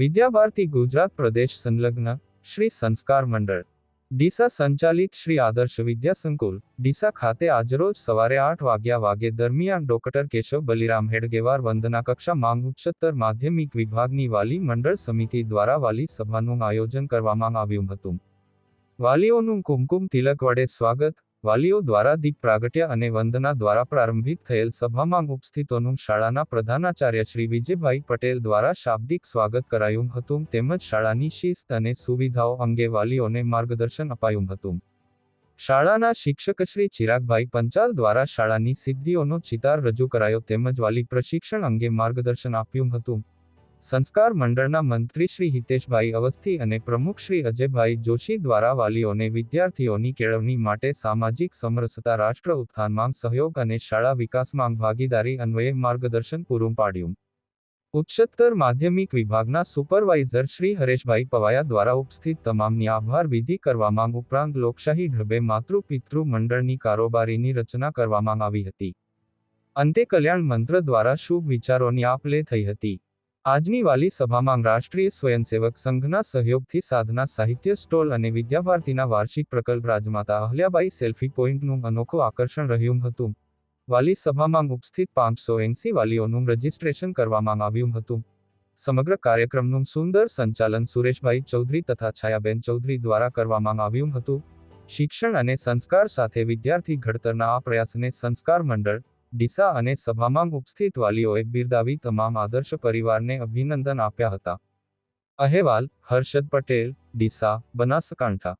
વિદ્યાભારતી ગુજરાત પ્રદેશ સંલગ્ન શ્રી સંસ્કાર મંડળ. ડીસા સંચાલિત શ્રી આદર્શ વિદ્યા સંકુલ, ડીસા ખાતે આજરોજ સવારે આઠ વાગ્યા વાગે દરમિયાન ડોક્ટર કેશવ બલિરામ હેડગેવાર વંદના કક્ષા માંગ ઉચ્ચતર માધ્યમિક વિભાગની વાલી મંડળ સમિતિ દ્વારા વાલી સભાનું આયોજન કરવામાં આવ્યું હતું. વાલીઓનું કુમકુમ તિલક વડે સ્વાગત વાલીઓ દ્વારા દીપ પ્રાગટ્ય અને વંદના દ્વારા પ્રારંભિત થયેલ સભામાં ઉપસ્થિતોનું શાળાના પ્રધાનાચાર્ય શ્રી વિજયભાઈ પટેલ દ્વારા શાબ્દિક સ્વાગત કરાયું હતું તેમજ શાળાની શિસ્ત અને સુવિધાઓ અંગે વાલીઓને માર્ગદર્શન અપાયું હતું. શાળાના શિક્ષક શ્રી ચિરાગભાઈ પંચાલ દ્વારા શાળાની સિદ્ધિઓનો ચિતાર રજૂ કરાયો તેમજ વાલી પ્રશિક્ષણ અંગે માર્ગદર્શન આપ્યું હતું. સંસ્કાર મંડળના મંત્રી શ્રી હિતેશભાઈ અવસ્થી અને પ્રમુખ શ્રી અજયભાઈ જોશી દ્વારા વાલીઓને વિદ્યાર્થીઓની કેળવણી માટે સામાજિક સમરસતા રાષ્ટ્ર ઉત્થાનમાં સહયોગ અને શાળા વિકાસમાં ભાગીદારી અન્વયે માર્ગદર્શન પૂરું પાડ્યું. ઉચ્ચતર માધ્યમિક વિભાગના સુપરવાઇઝર શ્રી હરેશભાઈ પવાયા દ્વારા ઉપસ્થિત તમામની આભાર વિધિ કરવામાં ઉપરાંત લોકશાહી ઢબે માતૃ પિતૃ મંડળની કારોબારીની રચના કરવામાં આવી હતી. અંતે કલ્યાણ મંત્ર દ્વારા શુભ વિચારોની આપ લે થઈ હતી. આજની વાલી સભામાં રાષ્ટ્રીય સ્વયંસેવક સંઘના સહયોગથી સાધના સાહિત્ય સ્ટોલ અને વિદ્યાભારતીના વાર્ષિક પ્રકલ્પ રાજમાતા અહલ્યાબાઈ સેલ્ફી પોઈન્ટનું અનોખું આકર્ષણ રહ્યું હતું. વાલી સભામાં ઉપસ્થિત પાંચસો એંસી વાલીઓનું રજીસ્ટ્રેશન કરવામાં આવ્યું હતું. સમગ્ર કાર્યક્રમનું સુંદર સંચાલન સુરેશભાઈ ચૌધરી તથા છાયાબેન ચૌધરી દ્વારા કરવામાં આવ્યું હતું. શિક્ષણ અને સંસ્કાર સાથે વિદ્યાર્થી ઘડતરના આ પ્રયાસને સંસ્કાર મંડળ ડીસા અને સભામાં ઉપસ્થિત વાલીઓએ બિરદાવી તમામ આદર્શ પરિવારને અભિનંદન આપ્યા હતા. અહેવાલ, હર્ષદ પટેલ, ડીસા, બનાસકાંઠા.